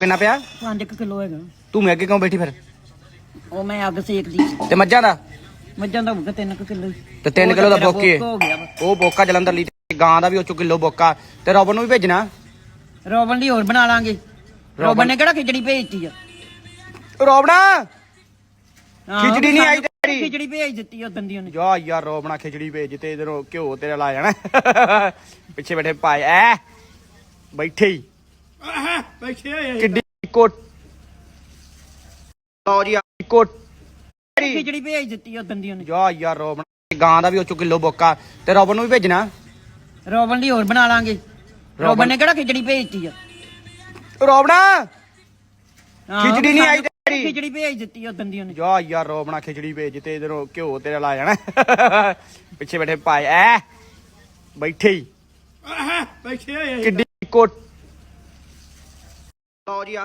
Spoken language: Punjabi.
ਕਿੰਨਾ ਪਿਆ? 5 ਕਿਲੋ ਹੈਗਾ। ਤੂੰ ਮੈਂ ਅੱਗੇ ਕਿਉਂ ਬੈਠੀ ਫਿਰ? ਉਹ ਮੈਂ ਅੱਗ ਸੇਕਦੀ। ਤੇ ਮੱਝਾਂ ਦਾ? ਮੱਝਾਂ ਦਾ ਹੋਊਗਾ 3 ਕਿਲੋ ਤੇ 3 ਕਿਲੋ ਦਾ ਬੋਕੀ। ਹੋ। ਉਹ ਬੋਕਾ ਜਲੰਧਰ ਲਈ ਤੇ ਗਾਂ ਦਾ ਵੀ ਉਹ ਚੋਂ ਕਿਲੋ ਬੋਕਾ। ਤੇ ਰੋਬਨ ਨੂੰ ਵੀ ਭੇਜਣਾ? ਰੋਬਨ ਦੀ ਹੋਰ ਬਣਾ ਲਾਂਗੇ। ਰੋਬਨ ਨੇ ਕਿਹੜਾ ਖਿਚੜੀ ਭੇਜਤੀ ਆ? ਰੋਬਣਾ! ਖਿਚੜੀ ਨਹੀਂ ਆਈ ਤੇਰੀ। ਖਿਚੜੀ ਭੇਜ ਦਿੱਤੀ ਉਹ ਦੰਦੀ ਉਹਨੇ। ਜਾ ਯਾਰ ਰੋਬਣਾ ਖਿਚੜੀ ਭੇਜ ਤੇ ਇਧਰੋਂ ਘਿਓ ਤੇਰਾ ਲਾ ਜਾਣਾ। ਪਿੱਛੇ ਬੈਠੇ ਪਾਏ ਐ! ਬੈਠੇ ਹੀ। ਬੈਠੇ ਹੋਏ ਕਿੱਡੀ ਕੋਟ। ਲਓ ਜੀ ਆ ਕੋਟ। ਖਿਚੜੀ ਭੇਜ ਦਿੱਤੀ ਉਹ ਦੰਦੀ ਉਹਨੇ ਜਾ ਯਾਰ ਰੋਬਣਾ ਗਾਂ ਦਾ ਵੀ ਉਹ ਚੋਂ ਕਿਲੋ ਬੋਕਾ। ਤੇ ਰੋਬਨ ਨੂੰ ਵੀ ਭੇਜਣਾ? ਰੋਬਨ ਦੀ ਹੋਰ ਬਣਾ ਲਾਂਗੇ। ਰੋਬਨ ਨੇ ਕਿਹੜਾ ਖਿਚੜੀ ਭੇਜਤੀ ਆ? ਰੋਬਣਾ ਹਾਂ, ਖਿਚੜੀ ਨਹੀਂ ਆਈ ਸਾਨੂੰ ਤੇਰੀ। ਖਿਚੜੀ ਭੇਜ ਦਿੱਤੀ ਉਹ ਦੰਦੀ ਉਹਨੇ ਜਾ ਯਾਰ ਰੋਬਣਾ ਖਿਚੜੀ ਭੇਜ ਤੇ ਇਧਰੋਂ ਘਿਓ ਤੇਰਾ ਲਾ ਜਾਣਾ। ਪਿੱਛੇ ਬੈਠੇ ਪਾਏ ਐ! ਬੈਠੇ ਹੀ। ਬੈਠੇ ਹੋਏ ਕਿੱਡੀ ਕੋਟ। ਲਓ ਜੀ ਆ